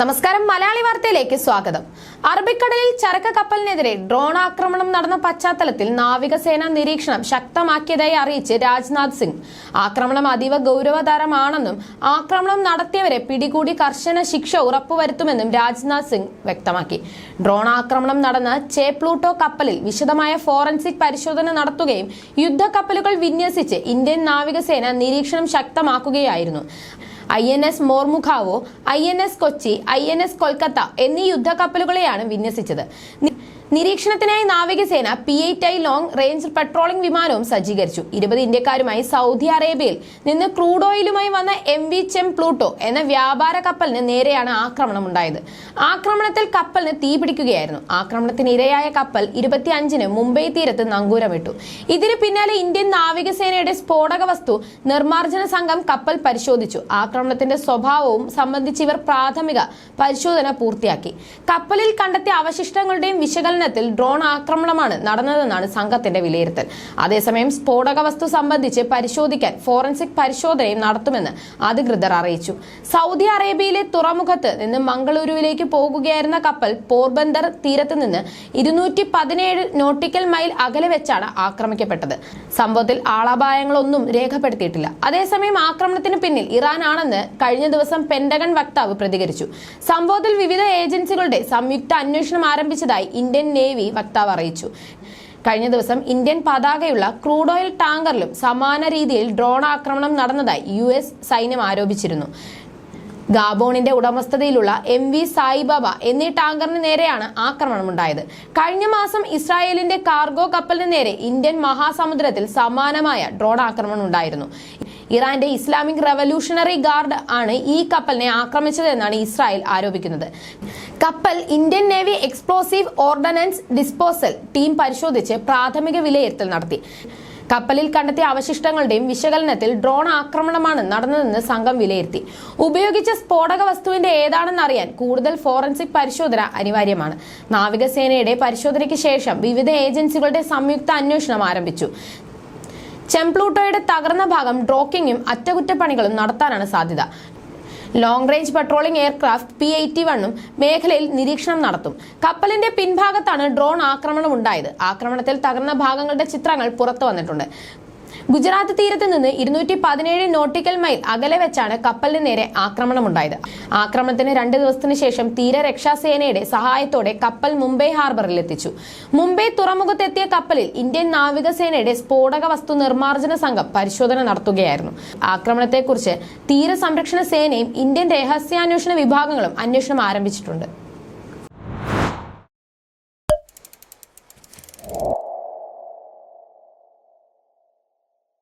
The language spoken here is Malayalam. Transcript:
നമസ്കാരം. മലയാളി വാർത്തയിലേക്ക് സ്വാഗതം. അറബിക്കടലിൽ ചരക്ക് കപ്പലിനെതിരെ ഡ്രോൺ ആക്രമണം നടന്ന പശ്ചാത്തലത്തിൽ നാവികസേന നിരീക്ഷണം ശക്തമാക്കിയതായി അറിയിച്ച് രാജ്നാഥ് സിംഗ്. ആക്രമണം അതീവ ഗൗരവതരമാണെന്നും ആക്രമണം നടത്തിയവരെ പിടികൂടി കർശന ശിക്ഷ ഉറപ്പുവരുത്തുമെന്നും രാജ്നാഥ് സിംഗ് വ്യക്തമാക്കി. ഡ്രോൺ ആക്രമണം നടന്ന ചേ പ്ലൂട്ടോ കപ്പലിൽ വിശദമായ ഫോറൻസിക് പരിശോധന നടത്തുകയും യുദ്ധക്കപ്പലുകൾ വിന്യസിച്ച് ഇന്ത്യൻ നാവികസേന നിരീക്ഷണം ശക്തമാക്കുകയായിരുന്നു. I N S Mormugao I N S Kochi I N S Kolkata എന്നീ യുദ്ധക്കപ്പലുകളെയാണ് വിന്യസിച്ചത്. നിരീക്ഷണത്തിനായി നാവികസേന P eight I long range patrolling വിമാനവും സജ്ജീകരിച്ചു. ഇരുപത് ഇന്ത്യക്കാരുമായി സൗദി അറേബ്യയിൽ നിന്ന് ക്രൂഡ് ഓയിലുമായി വന്ന എം വി ചെം പ്ലൂട്ടോ എന്ന വ്യാപാര കപ്പലിന് നേരെയാണ് ആക്രമണം ഉണ്ടായത് ആക്രമണത്തിൽ കപ്പലിന് തീപിടിക്കുകയായിരുന്നു ആക്രമണത്തിന് ഇരയായ കപ്പൽ ഇരുപത്തി അഞ്ചിന് മുംബൈ തീരത്ത് നങ്കൂരമിട്ടു. ഇതിന് പിന്നാലെ ഇന്ത്യൻ നാവികസേനയുടെ സ്ഫോടക വസ്തു നിർമ്മാർജന സംഘം കപ്പൽ പരിശോധിച്ചു. ആക്രമണത്തിന്റെ സ്വഭാവവും സംബന്ധിച്ച് ഇവർ പ്രാഥമിക പരിശോധന പൂർത്തിയാക്കി. കപ്പലിൽ കണ്ടെത്തിയ അവശിഷ്ടങ്ങളുടെയും വിശകലനത്തിൽ ഡ്രോൺ ആക്രമണമാണ് നടന്നതെന്നാണ് സംഘത്തിന്റെ വിലയിരുത്തൽ. അതേസമയം സ്ഫോടക വസ്തു സംബന്ധിച്ച് പരിശോധിക്കാൻ ഫോറൻസിക് പരിശോധനയും നടത്തുമെന്ന് അധികൃതർ അറിയിച്ചു. സൗദി അറേബ്യയിലെ തുറമുഖത്ത് നിന്ന് മംഗളൂരുവിലേക്ക് പോകുകയായിരുന്ന കപ്പൽ പോർബന്ദർ തീരത്ത് നിന്ന് ഇരുന്നൂറ്റി പതിനേഴ് നോട്ടിക്കൽ മൈൽ അകലെ വെച്ചാണ് ആക്രമിക്കപ്പെട്ടത്. സംഭവത്തിൽ ആളപായങ്ങളൊന്നും രേഖപ്പെടുത്തിയിട്ടില്ല. അതേസമയം ആക്രമണത്തിന് പിന്നിൽ ഇറാനാണെന്ന് കഴിഞ്ഞ ദിവസം പെന്റഗൺ വക്താവ് പ്രതികരിച്ചു. സംഭവത്തിൽ വിവിധ ഏജൻസികളുടെ സംയുക്ത അന്വേഷണം ആരംഭിച്ചതായി ഇന്ത്യൻ നേവി വക്താവ് അറിയിച്ചു. കഴിഞ്ഞ ദിവസം ഇന്ത്യൻ പതാകയുള്ള ക്രൂഡ് ഓയിൽ ടാങ്കറിലും സമാന രീതിയിൽ ഡ്രോൺ ആക്രമണം നടന്നതായി യു സൈന്യം ആരോപിച്ചിരുന്നു. ഗാബോണിന്റെ ഉടമസ്ഥതയിലുള്ള എം വി സായിബാബ എന്നീ ടാങ്കറിന് നേരെയാണ് ആക്രമണമുണ്ടായത്. കഴിഞ്ഞ മാസം ഇസ്രായേലിന്റെ കാർഗോ കപ്പലിന് നേരെ ഇന്ത്യൻ മഹാസമുദ്രത്തിൽ സമാനമായ ഡ്രോൺ ആക്രമണം ഉണ്ടായിരുന്നു. ഇറാന്റെ ഇസ്ലാമിക് റവല്യൂഷണറി ഗാർഡ് ആണ് ഈ കപ്പലിനെ ആക്രമിച്ചതെന്നാണ് ഇസ്രായേൽ ആരോപിക്കുന്നത്. കപ്പൽ Indian navy explosive ordnance disposal team പരിശോധിച്ച് പ്രാഥമിക വിലയിരുത്തൽ നടത്തി. കപ്പലിൽ കണ്ടെത്തിയ അവശിഷ്ടങ്ങളുടെയും വിശകലനത്തിൽ ഡ്രോൺ ആക്രമണമാണ് നടന്നതെന്ന് സംഘം വിലയിരുത്തി. ഉപയോഗിച്ച സ്ഫോടക വസ്തുവിന്റെ ഏതാണെന്ന് അറിയാൻ കൂടുതൽ ഫോറൻസിക് പരിശോധന അനിവാര്യമാണ്. നാവികസേനയുടെ പരിശോധനയ്ക്ക് ശേഷം വിവിധ ഏജൻസികളുടെ സംയുക്ത അന്വേഷണം ആരംഭിച്ചു. ചെംപ്ലൂട്ടോയുടെ തകർന്ന ഭാഗം ഡ്രോക്കിങ്ങും അറ്റകുറ്റപ്പണികളും നടത്താനാണ് സാധ്യത. Long range patrolling aircraft P eighty വണ്ണും മേഖലയിൽ നിരീക്ഷണം നടത്തും. കപ്പലിന്റെ പിൻഭാഗത്താണ് ഡ്രോൺ ആക്രമണം ഉണ്ടായത് ആക്രമണത്തിൽ തകർന്ന ഭാഗങ്ങളുടെ ചിത്രങ്ങൾ പുറത്തു വന്നിട്ടുണ്ട്. ഗുജറാത്ത് തീരത്ത് നിന്ന് ഇരുന്നൂറ്റി പതിനേഴ് നോട്ടിക്കൽ മൈൽ അകലെ വെച്ചാണ് കപ്പലിന് നേരെ ആക്രമണമുണ്ടായത്. ആക്രമണത്തിന് രണ്ട് ദിവസത്തിന് ശേഷം തീരരക്ഷാസേനയുടെ സഹായത്തോടെ കപ്പൽ മുംബൈ ഹാർബറിൽ എത്തിച്ചു. മുംബൈ തുറമുഖത്തെത്തിയ കപ്പലിൽ ഇന്ത്യൻ നാവികസേനയുടെ സ്ഫോടക വസ്തു നിർമ്മാർജന സംഘം പരിശോധന നടത്തുകയായിരുന്നു. ആക്രമണത്തെക്കുറിച്ച് തീരസംരക്ഷണ സേനയും ഇന്ത്യൻ രഹസ്യാന്വേഷണ വിഭാഗങ്ങളും അന്വേഷണം ആരംഭിച്ചിട്ടുണ്ട്.